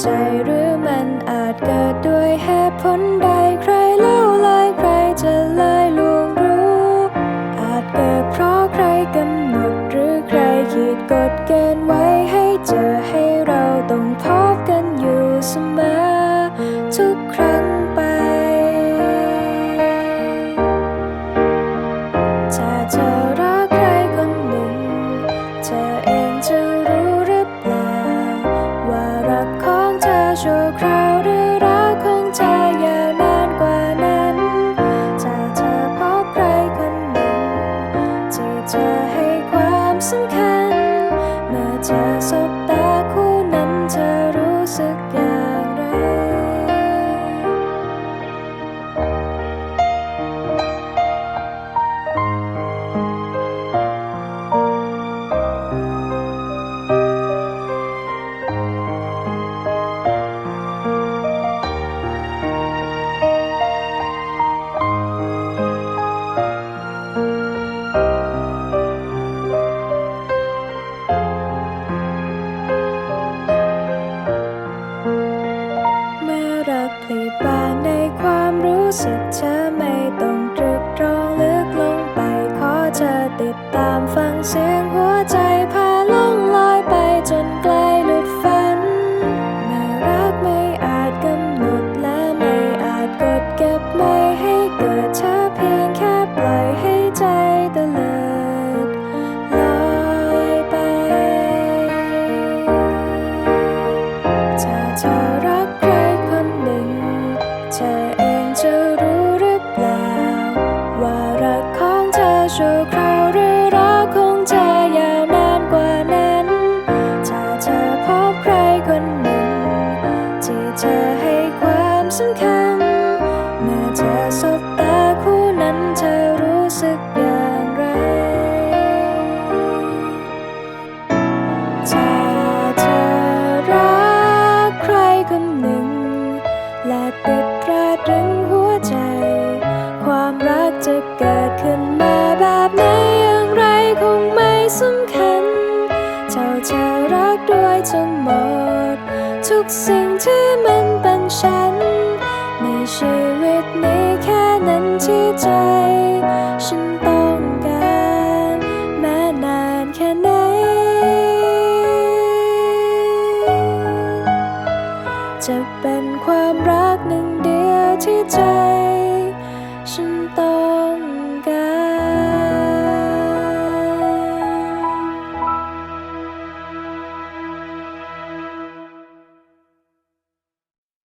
ใจหรือมันอาจเกิดด้วยเหตุผลใดใครเล่าลายใครจะเลยลวงรู้ อาจเกิดเพราะใครกำหนดหรือใครขีดกฎเกณฑ์ไว้ให้เจอให้เราต้องพบกันอยู่เสมอ ชั่วคราวหรือรักของเธอยาวนานกว่านั้น จะเธอพบใครคนหนึ่งที่เธอให้ความสำคัญ เมื่อเธอสบตา ลีบานในความรู้สึกเธอไม่ต้องตรึกตรองลึกลงไป ขอเธอติดตามฟังเสียงหัวใจ ความสำคัญ เมื่อเธอสบตาคู่นั้นเธอรู้สึกอย่างไร ถ้าเธอรักใครคนหนึ่ง และติดตราตรึงหัวใจ ความรักจะเกิดขึ้นมาแบบไหนอย่างไรคงไม่สำคัญ เท่าเธอรักด้วยทั้งหมด ทุกสิ่งที่มันเป็น ฉันในชีวิตนี้แค่นั้นที่ใจ ฉันต้องการแม้นานแค่ไหน จะเป็นความรักหนึ่งเดียวที่ใจ